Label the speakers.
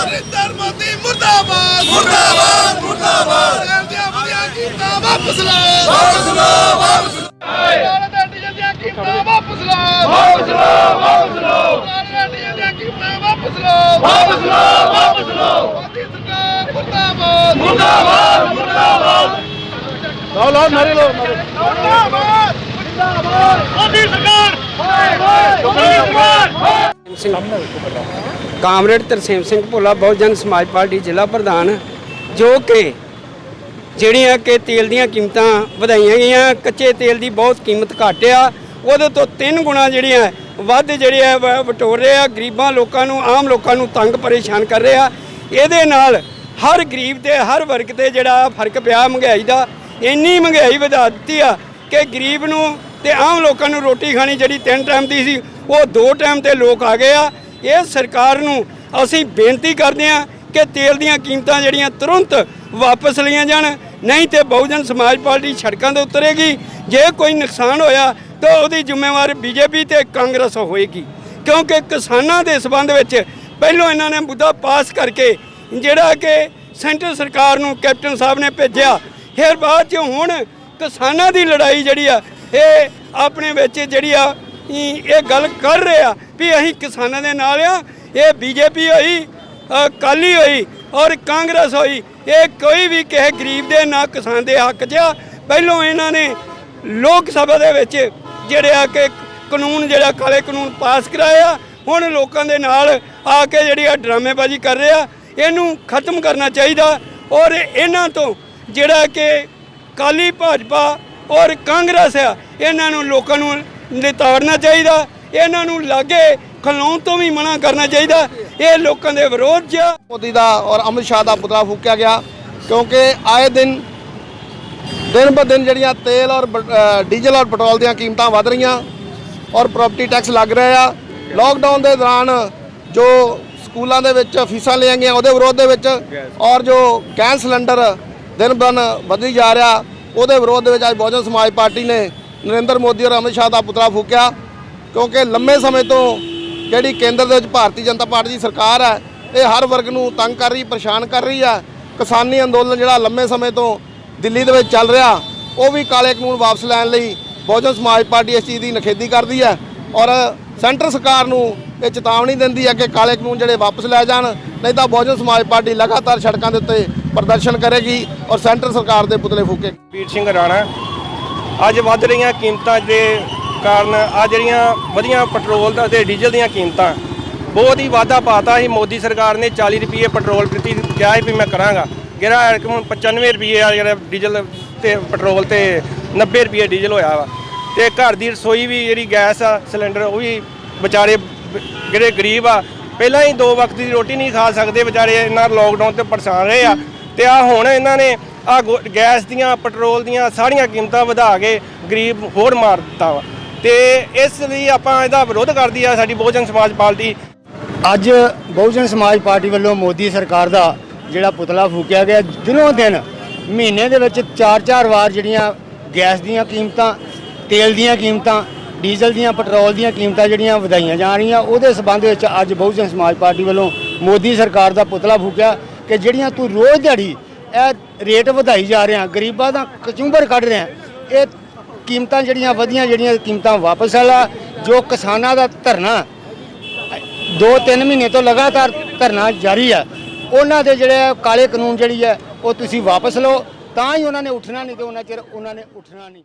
Speaker 1: ਨਰਿੰਦਰ ਮੋਦੀ ਮੁਰਦਾਬਾਦ। ਮੁਰਦਾਬਾਦ ਮੁਰਦਾਬਾਦ। ਕਰਦਿਆ ਵਧੀਆ ਕੀਤਾ ਵਾਪਸ ਲਾ। ਵਾਪਸ ਲਾ ਵਾਪਸ ਲਾ ਡੀਜ਼ਲ ਦੀਆਂ ਕੀਮਤਾਂ ਵਾਪਸ ਲਾ ਵਾਪਸ ਲਾ ਵਾਪਸ ਲਾ ਡੀਜ਼ਲ ਦੀਆਂ ਕੀਮਤਾਂ ਵਾਪਸ ਲਾ ਵਾਪਸ ਲਾ ਵਾਪਸ ਲਾ ਮੋਦੀ ਸਰਕਾਰ ਮੁਰਦਾਬਾਦ। ਮੁਰਦਾਬਾਦ ਮੁਰਦਾਬਾਦ। ਲਓ ਲਓ ਨਾਰੇ ਲਓ ਮੁਰਦਾਬਾਦ। ਮੁਰਦਾਬਾਦ। ਮੋਦੀ ਸਰਕਾਰ।
Speaker 2: ਹਾਏ ਹਾਏ ਸਿੰਘ। ਕਾਮਰੇਡ ਤਰਸੇਮ ਸਿੰਘ ਭੋਲਾ, ਬਹੁਜਨ ਸਮਾਜ ਪਾਰਟੀ ਜ਼ਿਲ੍ਹਾ ਪ੍ਰਧਾਨ, ਜੋ ਕਿ ਜਿਹੜੀਆਂ ਕਿ ਤੇਲ ਦੀਆਂ ਕੀਮਤਾਂ ਵਧਾਈਆਂ ਗਈਆਂ, ਕੱਚੇ ਤੇਲ ਦੀ ਬਹੁਤ ਕੀਮਤ ਘੱਟ ਆ, ਉਹਦੇ ਤੋਂ ਤਿੰਨ ਗੁਣਾ ਜਿਹੜੀਆਂ ਵੱਧ ਜਿਹੜੇ ਆ ਵਟੋਰ ਰਹੇ ਆ, ਗਰੀਬਾਂ ਲੋਕਾਂ ਨੂੰ, ਆਮ ਲੋਕਾਂ ਨੂੰ ਤੰਗ ਪਰੇਸ਼ਾਨ ਕਰ ਰਹੇ ਆ। ਇਹਦੇ ਨਾਲ ਹਰ ਗਰੀਬ ਤੇ ਹਰ ਵਰਗ ਤੇ ਜਿਹੜਾ ਫ਼ਰਕ ਪਿਆ ਮਹਿੰਗਾਈ ਦਾ, ਇੰਨੀ ਮਹਿੰਗਾਈ ਵਧਾ ਦਿੱਤੀ ਆ ਕਿ ਗਰੀਬ ਨੂੰ ਤੇ ਆਮ ਲੋਕਾਂ ਨੂੰ ਰੋਟੀ ਖਾਣੀ ਜਿਹੜੀ ਤਿੰਨ ਟਾਈਮ ਦੀ ਸੀ ਉਹ ਦੋ ਟਾਈਮ ਤੇ ਲੋਕ ਆ ਗਏ ਆ। ਇਹ ਸਰਕਾਰ ਨੂੰ ਅਸੀਂ ਬੇਨਤੀ ਕਰਦੇ ਆ ਕਿ ਤੇਲ ਦੀਆਂ ਕੀਮਤਾਂ ਜਿਹੜੀਆਂ ਤੁਰੰਤ ਵਾਪਸ ਲਈਆਂ ਜਾਣ, ਨਹੀਂ ਤੇ ਬਹੁਜਨ ਸਮਾਜ ਪਾਰਟੀ ਸੜਕਾਂ ਤੇ ਉਤਰੇਗੀ। ਜੇ ਕੋਈ ਨੁਕਸਾਨ ਹੋਇਆ ਤਾਂ ਉਹਦੀ ਜ਼ਿੰਮੇਵਾਰ ਬੀਜੇਪੀ ਤੇ ਕਾਂਗਰਸ ਹੋਏਗੀ। ਕਿਉਂਕਿ ਕਿਸਾਨਾਂ ਦੇ ਸਬੰਧ ਵਿੱਚ ਪਹਿਲੋਂ ਇਹਨਾਂ ਨੇ ਮੁੱਦਾ ਪਾਸ ਕਰਕੇ ਜਿਹੜਾ ਕਿ ਸੈਂਟਰ ਸਰਕਾਰ ਨੂੰ ਕੈਪਟਨ ਸਾਹਿਬ ਨੇ ਭੇਜਿਆ। ਫਿਰ ਬਾਅਦ ਚ ਹੁਣ ਕਿਸਾਨਾਂ ਦੀ ਲੜਾਈ ਜਿਹੜੀ ਆ, ਇਹ ਆਪਣੇ ਵਿੱਚ ਜਿਹੜੀ ਆ ਇਹ ਗੱਲ ਕਰ ਰਹੇ ਆ ਵੀ ਅਸੀਂ ਕਿਸਾਨਾਂ ਦੇ ਨਾਲ ਆ, ਇਹ ਬੀਜੇਪੀ ਹੋਈ ਕਾਲੀ ਹੋਈ ਔਰ ਕਾਂਗਰਸ ਹੋਈ, ਇਹ ਕੋਈ ਵੀ ਕਿਸੇ ਗਰੀਬ ਦੇ ਨਾ ਕਿਸਾਨ ਦੇ ਹੱਕ 'ਚ ਆ। ਪਹਿਲੋਂ ਇਹਨਾਂ ਨੇ ਲੋਕ ਸਭਾ ਦੇ ਵਿੱਚ ਜਿਹੜੇ ਆ ਕਿ ਕਾਨੂੰਨ ਜਿਹੜਾ ਕਾਲੇ ਕਾਨੂੰਨ ਪਾਸ ਕਰਾਇਆ, ਹੁਣ ਲੋਕਾਂ ਦੇ ਨਾਲ ਆ ਕੇ ਜਿਹੜੀ ਆ ਡਰਾਮੇਬਾਜ਼ੀ ਕਰ ਰਿਹਾ ਇਹਨੂੰ ਖਤਮ ਕਰਨਾ ਚਾਹੀਦਾ ਔਰ ਇਹਨਾਂ ਤੋਂ ਜਿਹੜਾ ਕਿ ਕਾਲੀ ਭਾਜਪਾ ਔਰ ਕਾਂਗਰਸ ਆ, ਇਹਨਾਂ ਨੂੰ ਲੋਕਾਂ ਨੂੰ ਨਿਤਾੜਨਾ ਚਾਹੀਦਾ, ਇਹਨਾਂ ਨੂੰ ਲਾਗੇ ਖਲੋਣ ਤੋਂ ਵੀ ਮਨਾ ਕਰਨਾ ਚਾਹੀਦਾ। ਇਹ ਲੋਕਾਂ ਦੇ ਵਿਰੋਧ 'ਚ
Speaker 1: ਮੋਦੀ ਦਾ ਔਰ ਅਮਿਤ ਸ਼ਾਹ ਦਾ ਪੁਤਲਾ ਫੂਕਿਆ ਗਿਆ, ਕਿਉਂਕਿ ਆਏ ਦਿਨ ਦਿਨ ਬ ਦਿਨ ਜਿਹੜੀਆਂ ਤੇਲ ਔਰ ਡੀਜ਼ਲ ਔਰ ਪੈਟਰੋਲ ਦੀਆਂ ਕੀਮਤਾਂ ਵਧ ਰਹੀਆਂ ਔਰ ਪ੍ਰਾਪਰਟੀ ਟੈਕਸ ਲੱਗ ਰਿਹਾ ਆ। ਲੋਕਡਾਊਨ ਦੇ ਦੌਰਾਨ ਜੋ ਸਕੂਲਾਂ ਦੇ ਵਿੱਚ ਫੀਸਾਂ ਲਈਆਂ ਗਈਆਂ, ਉਹਦੇ ਵਿਰੋਧ ਦੇ ਵਿੱਚ ਔਰ ਜੋ ਗੈਸ ਸਿਲੰਡਰ ਦਿਨ ਬਨ ਵਧੀ ਜਾ ਰਿਹਾ, ਉਹਦੇ ਵਿਰੋਧ ਦੇ ਵਿੱਚ ਅੱਜ ਬਹੁਜਨ ਸਮਾਜ ਪਾਰਟੀ ਨੇ ਨਰਿੰਦਰ ਮੋਦੀ ਔਰ ਅਮਿਤ ਸ਼ਾਹ ਦਾ ਪੁਤਲਾ ਫੂਕਿਆ, ਕਿਉਂਕਿ ਲੰਮੇ ਸਮੇਂ ਤੋਂ ਜਿਹੜੀ ਕੇਂਦਰ ਦੇ ਵਿੱਚ ਭਾਰਤੀ ਜਨਤਾ ਪਾਰਟੀ ਦੀ ਸਰਕਾਰ ਹੈ, ਇਹ ਹਰ ਵਰਗ ਨੂੰ ਤੰਗ ਕਰ ਰਹੀ, ਪਰੇਸ਼ਾਨ ਕਰ ਰਹੀ ਹੈ। ਕਿਸਾਨੀ ਅੰਦੋਲਨ ਜਿਹੜਾ ਲੰਮੇ ਸਮੇਂ ਤੋਂ ਦਿੱਲੀ ਦੇ ਵਿੱਚ ਚੱਲ ਰਿਹਾ, ਉਹ ਵੀ ਕਾਲੇ ਕਾਨੂੰਨ ਵਾਪਸ ਲੈਣ ਲਈ ਬਹੁਜਨ ਸਮਾਜ ਪਾਰਟੀ ਇਸ ਚੀਜ਼ ਦੀ ਨਖੇਦੀ ਕਰਦੀ ਹੈ ਔਰ ਸੈਂਟਰ ਸਰਕਾਰ ਨੂੰ ਇਹ ਚੇਤਾਵਨੀ ਦਿੰਦੀ ਹੈ ਕਿ ਕਾਲੇ ਕਾਨੂੰਨ ਜਿਹੜੇ ਵਾਪਸ ਲੈ ਜਾਣ, ਨਹੀਂ ਤਾਂ ਬਹੁਜਨ ਸਮਾਜ ਪਾਰਟੀ ਲਗਾਤਾਰ ਸੜਕਾਂ ਦੇ ਉੱਤੇ ਪ੍ਰਦਰਸ਼ਨ ਕਰੇਗੀ ਔਰ ਸੈਂਟਰ ਸਰਕਾਰ ਦੇ ਪੁਤਲੇ ਫੂਕੇ
Speaker 3: ਵੀਰ ਸਿੰਘ ਰਾਣਾ ਅੱਜ ਵੱਧ ਰਹੀਆਂ ਕੀਮਤਾਂ ਦੇ ਕਾਰਨ ਆ ਜਿਹੜੀਆਂ ਵਧੀਆਂ ਪੈਟਰੋਲ ਦਾ ਤੇ ਡੀਜ਼ਲ ਦੀਆਂ ਕੀਮਤਾਂ, ਬਹੁਤ ਹੀ ਵਾਧਾ ਪਾਤਾ ਸੀ। ਮੋਦੀ ਸਰਕਾਰ ਨੇ 40 ਰੁਪਏ ਪੈਟਰੋਲ ਪ੍ਰਤੀ ਕਿਹਾ ਸੀ ਵੀ ਮੈਂ ਕਰਾਂਗਾ। ਜਿਹੜਾ ਹੁਣ 95 ਰੁਪਏ ਆ ਜਿਹੜਾ ਡੀਜ਼ਲ ਤੇ ਪੈਟਰੋਲ ਤੇ 90 ਰੁਪਏ ਡੀਜ਼ਲ ਹੋਇਆ ਵਾ। ਤੇ ਘਰ ਦੀ ਰਸੋਈ ਵੀ ਜਿਹੜੀ ਗੈਸ ਆ, ਸਿਲੰਡਰ, ਉਹ ਵੀ ਵਿਚਾਰੇ ਜਿਹੜੇ ਗਰੀਬ ਆ, ਪਹਿਲਾਂ ਹੀ ਦੋ ਵਕਤ ਦੀ ਰੋਟੀ ਨਹੀਂ ਖਾ ਸਕਦੇ, ਵਿਚਾਰੇ ਇਹਨਾਂ ਲੋਕਡਾਊਨ ਤੇ ਪਰੇਸ਼ਾਨ ਰਹੇ ਆ। ਤੇ ਆ ਹੁਣ ਇਹਨਾਂ ਨੇ ਆ ਗੈਸ ਦੀਆਂ, ਪੈਟਰੋਲ ਦੀਆਂ ਸਾਰੀਆਂ ਕੀਮਤਾਂ ਵਧਾ ਕੇ ਗਰੀਬ ਹੋਰ ਮਾਰ ਦਿੱਤਾ ਵਾ। ਤੇ ਇਸ ਲਈ ਆਪਾਂ ਇਹਦਾ ਵਿਰੋਧ ਕਰਦੀ ਆ ਸਾਡੀ ਬਹੁਜਨ ਸਮਾਜ ਪਾਰਟੀ।
Speaker 4: ਅੱਜ ਬਹੁਜਨ ਸਮਾਜ ਪਾਰਟੀ ਵੱਲੋਂ ਮੋਦੀ ਸਰਕਾਰ ਦਾ ਜਿਹੜਾ ਪੁਤਲਾ ਫੂਕਿਆ ਗਿਆ, ਦਿਨੋਂ ਦਿਨ ਮਹੀਨੇ ਦੇ ਵਿੱਚ 4-4 ਵਾਰ ਜਿਹੜੀਆਂ ਗੈਸ ਦੀਆਂ ਕੀਮਤਾਂ, ਤੇਲ ਦੀਆਂ ਕੀਮਤਾਂ, ਡੀਜ਼ਲ ਦੀਆਂ, ਪੈਟਰੋਲ ਦੀਆਂ ਕੀਮਤਾਂ ਜਿਹੜੀਆਂ ਵਧਾਈਆਂ ਜਾ ਰਹੀਆਂ, ਉਹਦੇ ਸਬੰਧ ਵਿੱਚ ਅੱਜ ਬਹੁਜਨ ਸਮਾਜ ਪਾਰਟੀ ਵੱਲੋਂ ਮੋਦੀ ਸਰਕਾਰ ਦਾ ਪੁਤਲਾ ਫੂਕਿਆ ਕਿ ਜਿਹੜੀਆਂ ਤੂੰ ਰੋਜ਼ ਦਿਹਾੜੀ ਇਹ ਰੇਟ ਵਧਾਈ ਜਾ ਰਿਹਾ, ਗਰੀਬਾਂ ਦਾ ਕਚੂੰਬਰ ਕੱਢ ਰਿਹਾ। ਇਹ ਕੀਮਤਾਂ ਜਿਹੜੀਆਂ ਵਧੀਆਂ, ਜਿਹੜੀਆਂ ਕੀਮਤਾਂ ਵਾਪਸ ਆਲਾ ਜੋ ਕਿਸਾਨਾਂ ਦਾ ਧਰਨਾ ਦੋ ਤਿੰਨ ਮਹੀਨੇ ਤੋਂ ਲਗਾਤਾਰ ਧਰਨਾ ਜਾਰੀ ਆ। ਉਹਨਾਂ ਦੇ ਜਿਹੜੇ ਕਾਲੇ ਕਾਨੂੰਨ ਜਿਹੜੀ ਹੈ ਉਹ ਤੁਸੀਂ ਵਾਪਸ ਲਓ। ਤਾਂ ਹੀ ਉਹਨਾਂ ਨੇ ਉੱਠਣਾ ਨਹੀਂ ਤੇ ਉਹਨਾਂ ਚਿਰ ਉਹਨਾਂ ਨੇ ਉੱਠਣਾ ਨਹੀਂ।